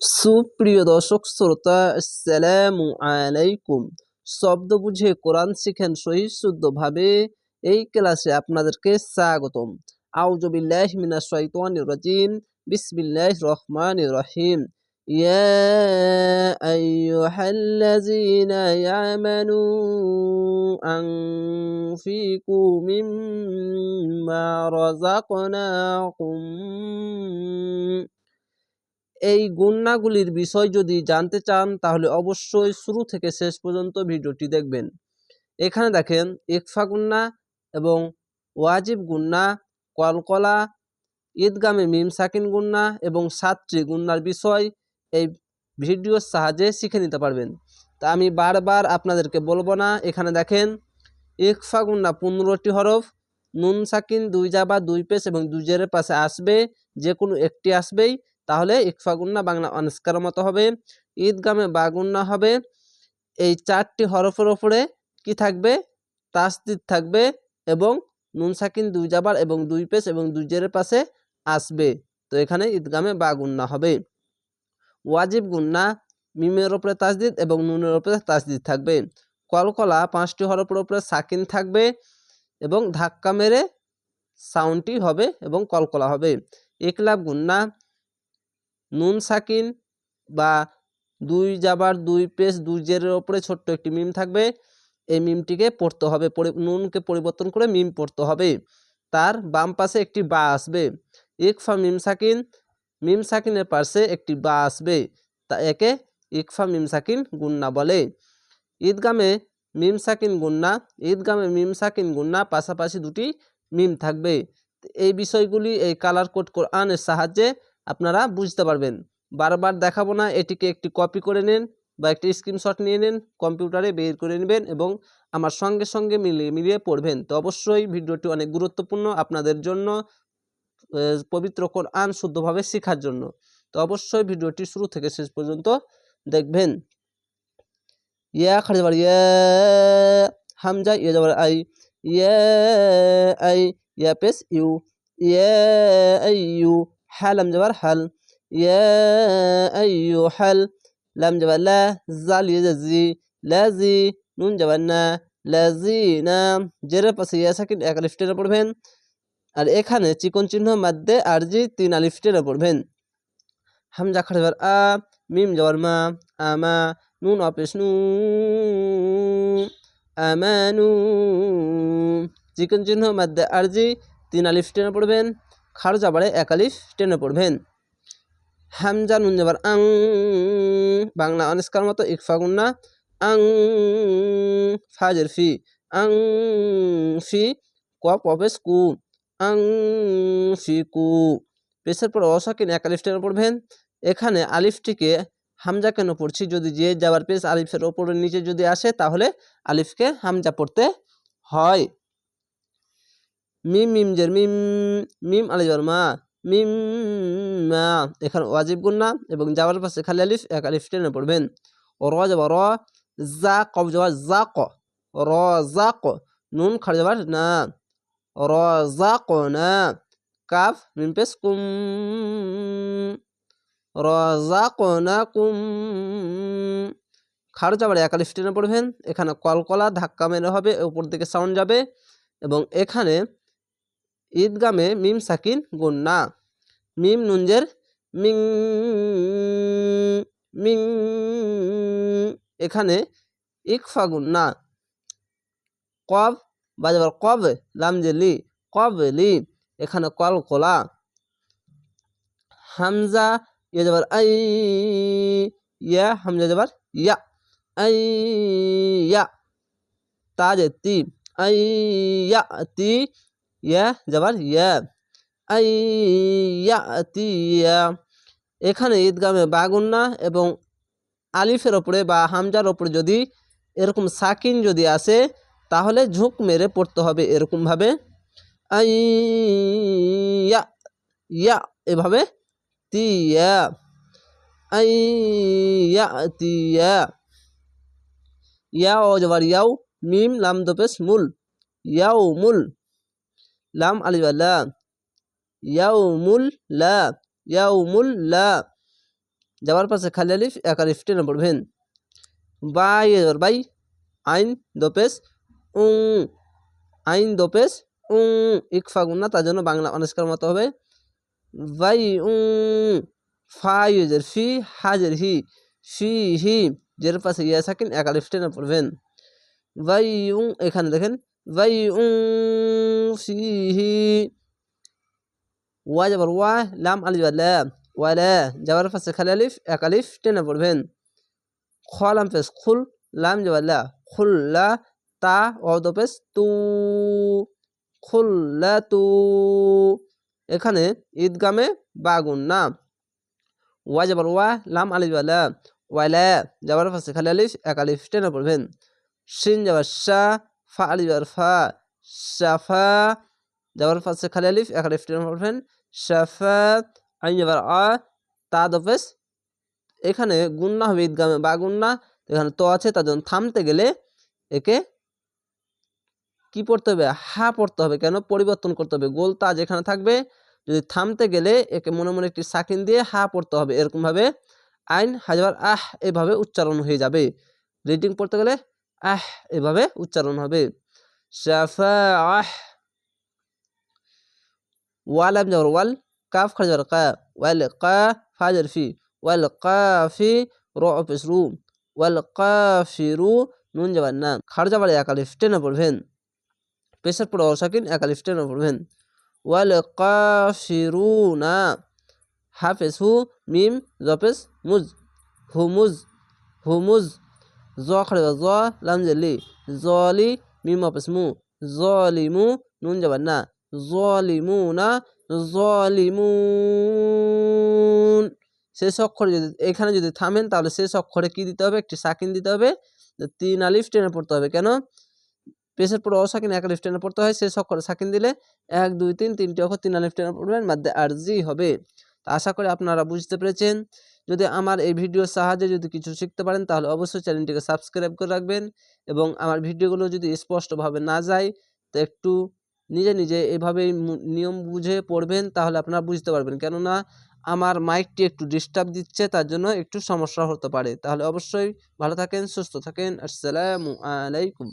সুপ্রিয় দর্শক, শ্রোতা, আসসালামু আলাইকুম। শব্দ বুঝে কোরআন শিখেন সহি শুদ্ধভাবে এই ক্লাসে আপনাদেরকে স্বাগতম। আউযু বিল্লাহি মিনাশ শাইতানির রাজিম। বিসমিল্লাহির রহমানির রহিম। ইয়া আইয়ুহাল্লাযীনা ইয়ামানু আনফিকু মিম্মা রাযাকনাকুম এই গুণনাগুলির বিষয় যদি জানতে চান, তাহলে অবশ্যই শুরু থেকে শেষ পর্যন্ত ভিডিওটি দেখবেন। এখানে দেখেন, ইকফা গুন্না এবং ওয়াজিব গুন্না কলকলা, ঈদগামে মিম সাকিন গুন্না এবং সাতটি গুন্নার বিষয় এই ভিডিওর সাহায্যে শিখে নিতে পারবেন। তা আমি বারবার আপনাদেরকে বলব না, এখানে দেখেন, ইকফা গুন্না পনেরোটি হরফ, নুন সাকিন দুই জাবা, দুই পেশ এবং দুই পাশে আসবে যে কোনো একটি আসবেই। তাহলে ইকফা গুন্না বাংলা অনস্কার মতো হবে। ঈদগামে বাগুন্না হবে। এই চারটি হরফের ওপরে কি থাকবে? তাসদিদ থাকবে এবং নুন সাকিন দুই জাবার এবং দুই পেস এবং দুই জেরের পাশে আসবে। তো এখানে ঈদগামে বাগুন্না হবে। ওয়াজিব গুন্না, মিমের ওপরে তাসদিদ এবং নুনের ওপরে তাসদিদ থাকবে। কলকলা পাঁচটি হরফের ওপরে সাকিন থাকবে এবং ধাক্কা মেরে সাউন্ডটি হবে এবং কলকলা হবে। একলাব গুন্না নুন সাকিন বা দুই জাবার দুই পেস দুই জেরের ওপরে ছোট্ট একটি মিম থাকবে। এই মিমটিকে পড়তে হবে নুনকে পরিবর্তন করে মিম পড়তে হবে। তার বাম পাশে একটি বা আসবে। ইকফা মিম সাকিন, মিম সাকিনের পাশে একটি বা আসবে। তা একে ইকফা মিম সাকিন গুন্না বলে। ঈদগামে মিম সাকিন গুন্না, ঈদগামে মিম সাকিন গুন্না পাশাপাশি দুটি মিম থাকবে। এই বিষয়গুলি এই কালার কোড কোরআনের সাহায্যে আপনারা বুঝতে পারবেন। বারবার দেখাবো না, এটিকে একটি কপি করে নেন বা একটি স্ক্রিনশট নিয়ে নেন কম্পিউটারে বের করে নেবেন এবং আমার সঙ্গে সঙ্গে মিলিয়ে মিলিয়ে পড়বেন। তো অবশ্যই ভিডিওটি অনেক গুরুত্বপূর্ণ আপনাদের জন্য পবিত্র কোরআন শুদ্ধভাবে শেখার জন্য। তো অবশ্যই ভিডিওটি শুরু থেকে শেষ পর্যন্ত দেখবেন। ইয়া ইয়া হামজা, ইয়া যাবার আই, ইয়া আই, ইয়া পেস, ইউ, ইয়া আই, ইউ হালাম যাবার হাল ইয়া হাল লাম যাবার লা জাল জি লাজি নুন যাবার না লাজিনা জেরের পাশে ইয়া এক আলিফ পড়বেন আর এখানে চিকন চিহ্ন মাধ্যে আর জি তিন আলিফ পড়বেন হামজা খাড়ে যাবার আ মিম যাবার মা আমা নুন অপেশ নু আমানু চিকন চিহ্ন মাধ্যে আর জি তিন আলিফ পড়বেন খাড় যাবারে এক আলিফ টেনে পড়বেন। হামজা নুন যাবার আং, বাংলা অনিষ্কার মতো ইকফা গুন্না, আং, ফাজের ফি, আং, ফি কপ পপেস কু, আং, ফি, কু। পেশের পর অসাকিন এক আলিফ টেনে পড়বেন। এখানে আলিফটিকে হামজা কেন পড়ছি যদি যে যাবার পেশ আলিফের ওপরে নিচে যদি আসে তাহলে আলিফকে হামজা পড়তে হয়। মিম মিম জের, মিম মিম আলিফ মা, মিম, মা। এখানে ওয়াজিব গুন্না এবং যাওয়ার পাশে খালি আলিফ, এক আলিফ টেনে পড়বেন। র যাবা র, জা কব যাবা জা, ক। র, জা, ক। নুন খাড় যাবার না। র, জা, ক, না। কাফ, মিম পেস কুম। র, জা, ক, না, কুম। খাড় যাবার এক আলিফ টেনে পড়বেন। এখানে কলকলা ধাক্কা মেরে হবে, উপর দিকে সাউন্ড যাবে এবং এখানে ঈদগামে মিম সাকিন গুন্না। মিম নুঞ্জের মিং মিং, এখানে ইকফা গুন্না। কব, বাজাবার কব, লামজেলি, কব লি, এখানে কল কোলা হামজা ইয়ে যাবার আই, ইয়া, হামজা যাবার ইয়া, আই, ইয়া তাজে তি আই, ইয়া তি ইয়া যাবার ইয়া। আই ইয়া ইয়া। এখানে ঈদগামে বাগুন্না এবং আলিফের ওপরে বা হামজার ওপরে যদি এরকম সাকিন যদি আসে, তাহলে ঝুঁক মেরে পড়তে হবে এরকমভাবে। আই ইয়া এভাবে। তিয়া আই ইয়া তিয়া ইয়া। ও যাবার ইয়াও, মিম, লাম দোপেস মুল। ইয়াও, মুল। লাম আলিবাল্লা ইয়াউমুল লা ইয়াউমুল লা যাওয়ার পাশে খালি আলিফ, এক আলিফ টেনে পড়বেন বাই বাই, আইন দোপেশ, উং। আইন দোপেশ, উং। ইকফা গুন্না তার জন্য বাংলা অনস্কার মতো হবে। বাই, উং। ফা ইউজের ফি হাজের হি। ফি, হি। যের পাশে ইয়া সাকিন, এক আলিফ টেনে পড়বেন বাই, উং, এখানে দেখেন। বাই, উং। হি ওয়া যাবার ওয়া লাম আলিফ লা ওয়ালা যাওয়ার পাশে খালি আলিফ এক আলিফ টেনে পড়বেন খলাম পেশ খুল লাম যাবার লা খুল্লা তা অদ পেশ তু খুল্লা তু এখানে ঈদগামে বাগুন না ওয়া যাবার ওয়া লাম আলিফ লা ওয়ালা যাবার পাশে খালি আলিফ এক আলিফ টেনে পড়বেন শিন যাবার শা ফা আলিফ ফা আলিফ আইন যাবার আ তা দফেস এখানে গুন্না হবে ঈদগামে বা গুন্না। এখানে তো আছে, তার জন্য থামতে গেলে একে কি পড়তে হবে? হা পড়তে হবে। কেন? পরিবর্তন করতে হবে। গোল তা যেখানে থাকবে, যদি থামতে গেলে একে মনে মনে একটি সাকিন দিয়ে হা পড়তে হবে এরকমভাবে। আইন হাজার আহ এভাবে উচ্চারণ হয়ে যাবে। রিডিং পড়তে গেলে আহ এভাবে উচ্চারণ হবে। শাফা আহ ওয়ালাম যাওয়ার ওয়াল কাফ খাজার কা ওয়াল কা ফাজার ফি ওয়াল কাফি র অফিস রু ওয়াল কাফিরু নুন যাবার না খার যাবার এক আলিফ টেনে পড়বেন পেশার পরে অসাকিন এক আলিফ টেনে পড়বেন ওয়াল কাফিরুনা হাফেজ হু মিম জফেজ মুজ হুমুজ হুমুজ জ খাড়ে জ লাম জেলি জলি মিম অফেস মু জলিমু নুন যাবার না জলিমুনা জলিমুন শেষ অক্ষরে যদি, এখানে যদি থামেন, তাহলে শেষ অক্ষরে কি দিতে হবে? একটি সাকিন দিতে হবে। তিন আলিফ টেনে পড়তে হবে। কেন? পেশের পরে অসাকিন এক আলিফ টেনে পড়তে হয়। শেষ অক্ষরে সাকিন দিলে এক, দুই, তিন, তিনটি অক্ষর তিন আলিফ টেনে পড়বেন। মাধ্যমে আরজি হবে। আশা করি আপনারা বুঝতে পেরেছেন। যদি আমার এই ভিডিওর সাহায্যে যদি কিছু শিখতে পারেন, তাহলে অবশ্যই চ্যানেলটিকে সাবস্ক্রাইব করে রাখবেন এবং আমার ভিডিওগুলো যদি স্পষ্টভাবে না যায়, তো একটু নিজে নিজে এভাবেই নিয়ম বুঝে পড়বেন, তাহলে আপনারা বুঝতে পারবেন। কেননা আমার মাইকটি একটু ডিস্টার্ব দিচ্ছে, তার জন্য একটু সমস্যা হতে পারে। তাহলে অবশ্যই ভালো থাকেন, সুস্থ থাকেন, আসসালামু আলাইকুম।